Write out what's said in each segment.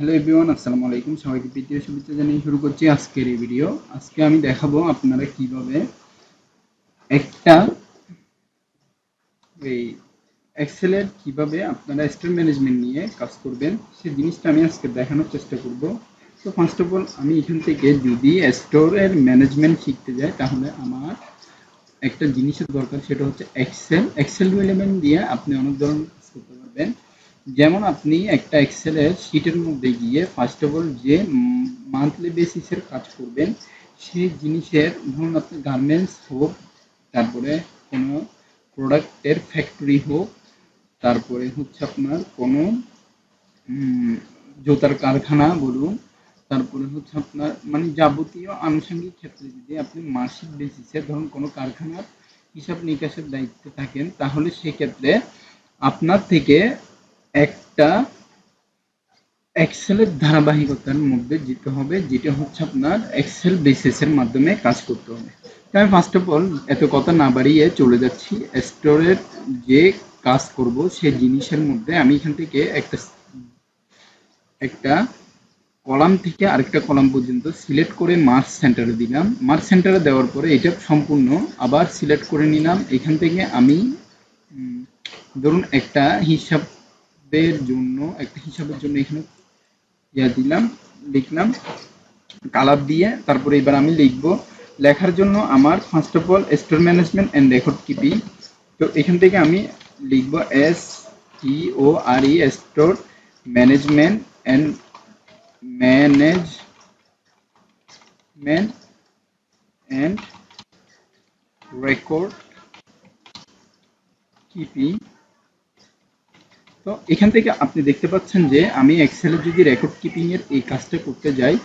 Hello everyone, আসসালামু আলাইকুম। সবাইকে প্রীতীয় শুভেচ্ছা জানিয়ে শুরু করছি আজকের এই ভিডিও আজকে আমি দেখাবো আপনারা কীভাবে একটা এই এক্সেলের কীভাবে আপনারা স্টোর ম্যানেজমেন্ট নিয়ে কাজ করবেন সেই জিনিসটা আমি আজকে দেখানোর চেষ্টা করব। তো ফার্স্ট অফ অল আমি এখান থেকে যদি স্টোরের ম্যানেজমেন্ট শিখতে যাই, তাহলে আমার একটা জিনিসের দরকার, সেটা হচ্ছে এক্সেল এক্সেল এলিমেন্ট দিয়ে আপনি অনেক ধরনের করতে পারবেন। যেমন আপনি একটা এক্সেলের শিটের মধ্যে গিয়ে ফার্স্ট অফ অল যে মান্থলি বেসিসের কাজ করবেন, সেই জিনিসের ধরুন আপনি গার্মেন্টস হোক, তারপরে কোনো প্রোডাক্টের ফ্যাক্টরি হোক, তারপরে হচ্ছে আপনার কোনো জুতার কারখানা বলুন, তারপরে হচ্ছে আপনার মানে যাবতীয় আনুষঙ্গিক ক্ষেত্রে যদি আপনি মাসিক বেসিসে ধরুন কোনো কারখানার হিসাব নিকাশের দায়িত্বে থাকেন, তাহলে সেক্ষেত্রে আপনার থেকে একটা এক্সেলের ধারাবাহিকতার মধ্যে যেতে হবে, যেটা হচ্ছে আপনার এক্সেল বেসিসের মাধ্যমে কাজ করতে হবে। আমি ফার্স্ট অফ অল এত কথা না বাড়িয়ে চলে যাচ্ছি। স্টোরের যে কাজ করব, সে জিনিসের মধ্যে আমি এখান থেকে একটা একটা কলাম থেকে আরেকটা কলাম পর্যন্ত সিলেক্ট করে মার্চ সেন্টারে দিলাম। মার্চ সেন্টারে দেওয়ার পরে এটা সম্পূর্ণ আবার সিলেক্ট করে নিলাম। এখান থেকে আমি ধরুন একটা হিসাবের জন্য, একটা হিসাবের জন্য এখানে ইয়া দিলাম, লিখলাম, কালার দিয়ে, তারপরে এবার আমি লিখব, লেখার জন্য আমার first of all store management and record keeping তো এখান থেকে আমি লিখব S T O R E store management and management and record keeping. তো এখান থেকে আপনি দেখতে পাচ্ছেন যে আমি এক্সেলে যদি রেকর্ড কিপিংয়ের এই কাজটা করতে যাই,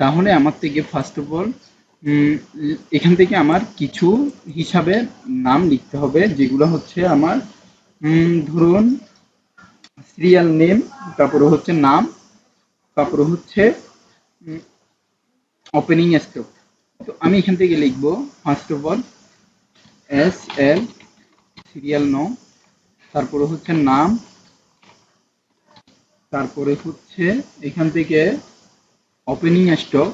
তাহলে আমার থেকে ফার্স্ট অফ অল এখান থেকে আমার কিছু হিসাবে নাম লিখতে হবে, যেগুলো হচ্ছে আমার ধরুন সিরিয়াল নেম তারপরে হচ্ছে নাম, তারপরে হচ্ছে ওপেনিং স্টক তো আমি এখান থেকে লিখব first of all S L serial no তারপরে হচ্ছে নাম তারপরে হচ্ছে এখান থেকে ওপেনিং স্টক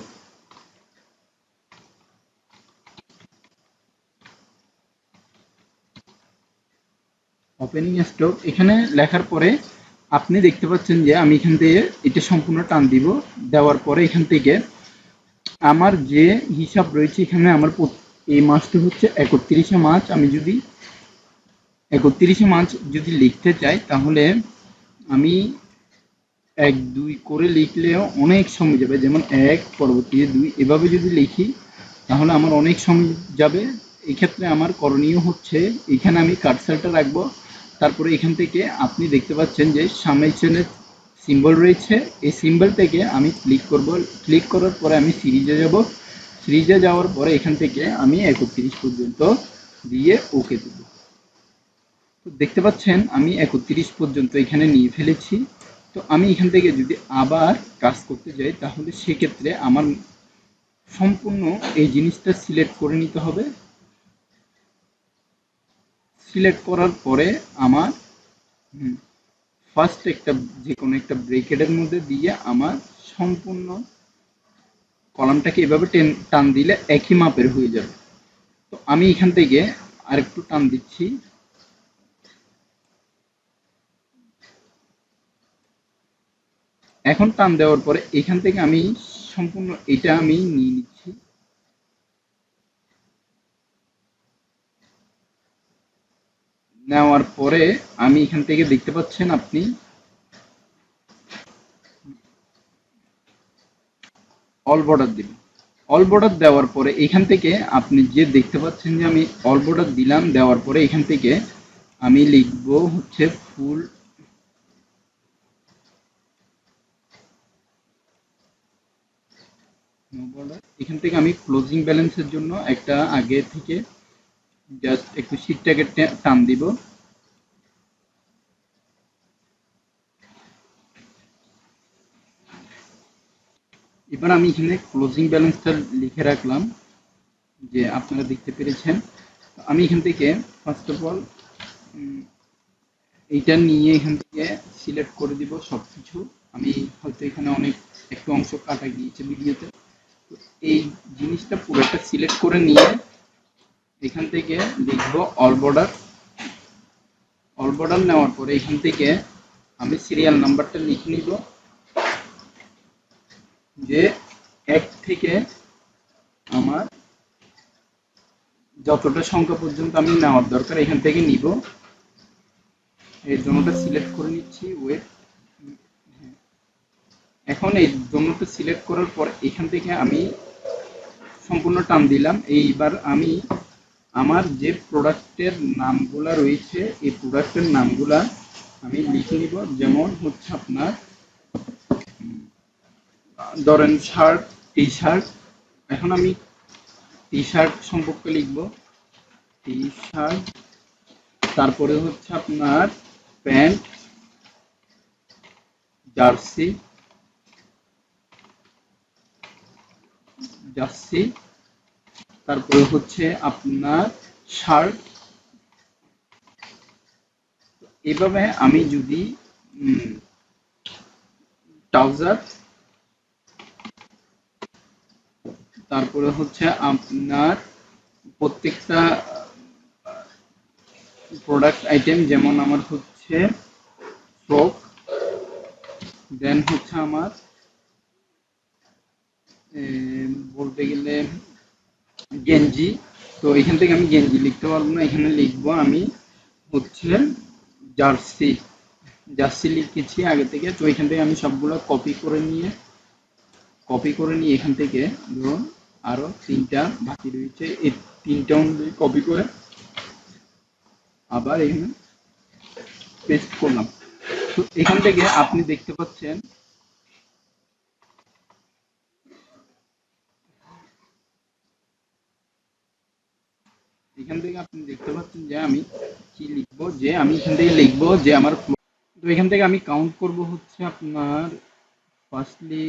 ওপেনিং স্টক এখানে লেখার পরে আপনি দেখতে পাচ্ছেন যে আমি এখান থেকে এটা সম্পূর্ণ টান দিব। দেওয়ার পরে এখান থেকে আমার যে হিসাব রয়েছে এখানে আমার এই মাসটি হচ্ছে একত্রিশে মার্চ। আমি যদি একত্রিশে মার্চ যদি লিখতে চাই তাহলে আমি এক, দুই করে লিখলেও অনেক সময় যাবে। যেমন এক, পরবর্তী দুই, এভাবে যদি লিখি, তাহলে আমার অনেক সময় যাবে। এক্ষেত্রে আমার করণীয় হচ্ছে, এখানে আমি কাটসালটা রাখব। তারপরে এখান থেকে আপনি দেখতে পাচ্ছেন যে সামেশনের সিম্বল রয়েছে। এই সিম্বল থেকে আমি ক্লিক করব। ক্লিক করার পরে আমি সিরিজে যাব। সিরিজে যাওয়ার পরে এখান থেকে আমি একত্রিশ পর্যন্ত দিয়ে ওকে দেব। দেখতে পাচ্ছেন, আমি একত্রিশ পর্যন্ত এখানে নিয়ে ফেলেছি। তো আমি এখান থেকে যদি আবার কাজ করতে যাই, তাহলে সেক্ষেত্রে আমার সম্পূর্ণ এই জিনিসটা সিলেক্ট করে নিতে হবে। সিলেক্ট করার পরে আমার ফার্স্ট একটা যে কোনো একটা ব্রেকেটের মধ্যে দিয়ে আমার সম্পূর্ণ কলামটাকে এভাবে টেন, টান দিলে একই মাপের হয়ে যাবে। তো আমি এখান থেকে আরেকটু টান দিচ্ছি। এখন টান দেওয়ার পরে এখান থেকে আমি সম্পূর্ণ এটা আমি নিয়ে নিচ্ছি। নেওয়ার পরে আমি এখান থেকে দেখতে পাচ্ছেন আপনি অল বর্ডার দিন অল বর্ডার দেওয়ার পরে এখান থেকে আপনি যে দেখতে পাচ্ছেন যে আমি অল বর্ডার দিলাম, দেওয়ার পরে এখান থেকে আমি লিখব হচ্ছে ফুল এখান থেকে আমি ক্লোজিং ব্যালেন্সের জন্য একটা আগে থেকে জাস্ট একটু শীটটাকে টান দিব। এবার আমি এখানে ক্লোজিং ব্যালেন্সটা লিখে রাখলাম, যে আপনারা দেখতে পেরেছেন। আমি এখান থেকে ফার্স্ট অফ অল এইটা নিয়ে এখান থেকে সিলেক্ট করে দিব সব কিছু আমি হয়তো এখানে অনেক, একটু অংশ কাটা গিয়েছে ভিডিওতে। এই জিনিসটা পুরোটা সিলেক্ট করে নিয়ে এখান থেকে লিখব অল বর্ডার। অল বর্ডার নেওয়ার পরে এখান থেকে আমি সিরিয়াল নাম্বারটা লিখে নিব। যে এক থেকে আমার যতটা সংখ্যা পর্যন্ত আমি নেওয়ার দরকার এখান থেকে নিব। এই জন্যটা সিলেক্ট করে নিচ্ছি। ওয়েট এখন এই জন্যটা সিলেক্ট করার পর এখান থেকে আমি সম্পূর্ণ টান দিলাম। এইবার আমি আমার যে প্রোডাক্টের নামগুলা রয়েছে, এই প্রোডাক্টের নামগুলা আমি লিখে নিব। যেমন হচ্ছে আপনার ধরেন শার্ট টি শার্ট এখন আমি টি শার্ট সম্পর্কে লিখব। টি শার্ট তারপরে হচ্ছে আপনার প্যান্ট, জার্সি। জার্সি তারপরে হচ্ছে আপনার শার্ট এভাবে আমি যদি ট্রাউজার তারপরে হচ্ছে আপনার প্রত্যেকটা প্রোডাক্ট আইটেম যেমন আমার হচ্ছে ফ্রক দেন হচ্ছে আমার বলতে গেলে গেঞ্জি। তো এখান থেকে আমি গেঞ্জি লিখতে পারব না, এখানে লিখব আমি হচ্ছে জার্সি। জার্সি লিখেছি আগে থেকে, তো এখান থেকে আমি সবগুলো কপি করে নিয়ে কপি করে নিয়ে এখান থেকে ধরুন আরও তিনটা বাকি রয়েছে, এই তিনটা অনুযায়ী কপি করে আবার এখানে পেস্ট করলাম। তো এখান থেকে আপনি দেখতে পাচ্ছেন এখান থেকে আপনি দেখতে পাচ্ছেন যে আমি কি লিখব, যে আমি এখান থেকে লিখব, যে আমার তো এখান থেকে আমি কাউন্ট করব হচ্ছে আপনার ফার্স্টলি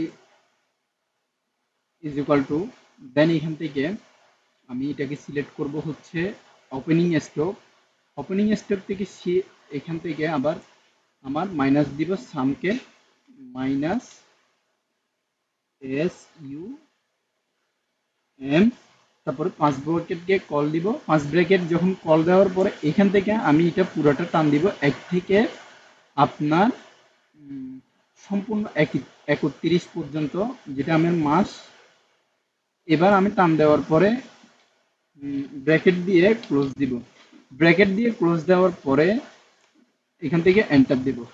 ইজ টু দেন এখান থেকে আমি এটাকে সিলেক্ট করব হচ্ছে ওপেনিং স্টক ওপেনিং থেকে এখান থেকে আবার আমার মাইনাস দিব সামকে মাইনাস এস ইউ এম তারপরে পাঁচ ব্র্যাকেটকে কল দিব। পাঁচ ব্র্যাকেট যখন কল দেওয়ার পরে এখান থেকে আমি এটা পুরোটা টান দিব। এক থেকে আপনার সম্পূর্ণ এক- একত্রিশ পর্যন্ত যেটা আমার মাস। এবার আমি টান দেওয়ার পরে ব্র্যাকেট দিয়ে ক্লোজ দিব। ব্র্যাকেট দিয়ে ক্লোজ দেওয়ার পরে এখান থেকে এন্টার দিব।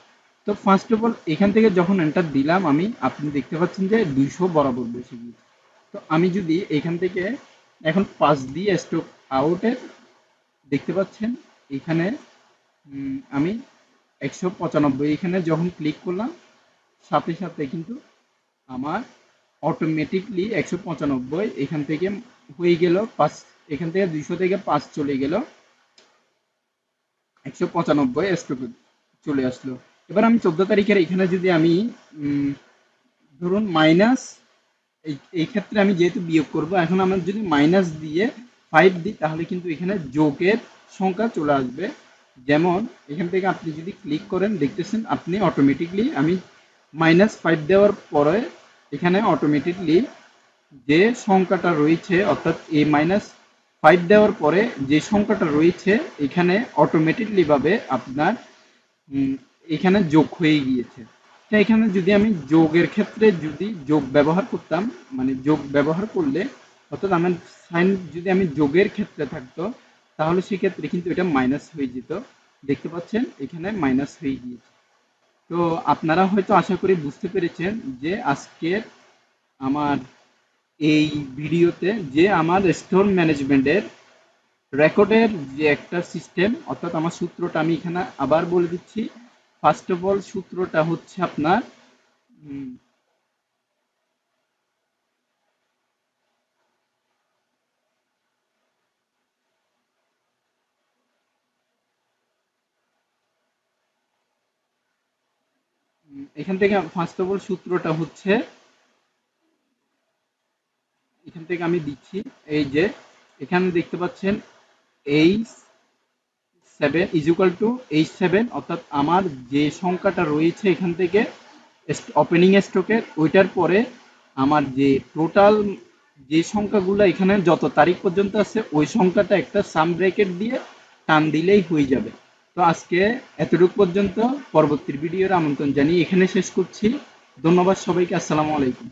তো ফার্স্ট অফ অল এখান থেকে যখন এন্টার দিলাম আমি, আপনি দেখতে পাচ্ছেন যে দুইশো বরাবর বসে গিয়েছে। তো আমি যদি এখান থেকে এখন পাঁচ দিয়ে স্টক আউটের দেখতে পাচ্ছেন, এখানে আমি একশো পঁচানব্বই এখানে যখন ক্লিক করলাম, সাথে সাথে কিন্তু আমার অটোমেটিকলি একশো পঁচানব্বই এখান থেকে হয়ে গেল পাঁচ, এখান থেকে দুইশো থেকে পাঁচ চলে গেল। একশো পঁচানব্বই স্টক চলে আসলো। এবার আমি চোদ্দ তারিখের এখানে যদি আমি ধরুন মাইনাস এই ক্ষেত্রে আমি যেহেতু বিয়োগ করব, এখন আমার যদি মাইনাস দিয়ে ফাইভ দিই, তাহলে কিন্তু এখানে যোগের সংখ্যা চলে আসবে। যেমন, এখান থেকে আপনি যদি ক্লিক করেন, দেখতেছেন আপনি অটোমেটিকলি আমি মাইনাস ফাইভ দেওয়ার পরে এখানে অটোমেটিকলি যে সংখ্যাটা রয়েছে, অর্থাৎ এই মাইনাস ফাইভ দেওয়ার পরে যে সংখ্যাটা রয়েছে, এখানে অটোমেটিকলিভাবে আপনার এখানে যোগ হয়ে গিয়েছে। তো এখানে যদি আমি যোগের ক্ষেত্রে যদি যোগ ব্যবহার করতাম মানে যোগ ব্যবহার করলে, অর্থাৎ আমার সাইন যদি আমি যোগের ক্ষেত্রে থাকতো, তাহলে সেক্ষেত্রে কিন্তু এটা মাইনাস হয়ে যেত। দেখতে পাচ্ছেন? এখানে মাইনাস হয়ে গিয়েছে। তো আপনারা হয়তো আশা করি বুঝতে পেরেছেন যে আজকের আমার এই ভিডিওতে যে আমার স্টোর ম্যানেজমেন্টের রেকর্ডের যে একটা সিস্টেম অর্থাৎ আমার সূত্রটা আমি এখানে আবার বলে দিচ্ছি। ফার্স্ট অফ অল সূত্রটা হচ্ছে আপনার এখান থেকে ফার্স্ট অফ অল সূত্রটা হচ্ছে, এখান থেকে আমি দিচ্ছি, এই যে, এখানে দেখতে পাচ্ছেন H seven is equal to H seven অর্থাৎ আমার যে সংখ্যাটা রয়েছে এখান থেকে ওপেনিং স্টকের ওইটার পরে আমার যে টোটাল যে সংখ্যাগুলো এখানে যত তারিখ পর্যন্ত আছে, ওই সংখ্যাটা একটা সাম ব্র্যাকেট দিয়ে টান দিলেই হয়ে যাবে। তো আজকে এতটুকু পর্যন্ত, পরবর্তী ভিডিওর আমন্ত্রণ জানিয়ে এখানে শেষ করছি। ধন্যবাদ সবাইকে, আসসালামু আলাইকুম।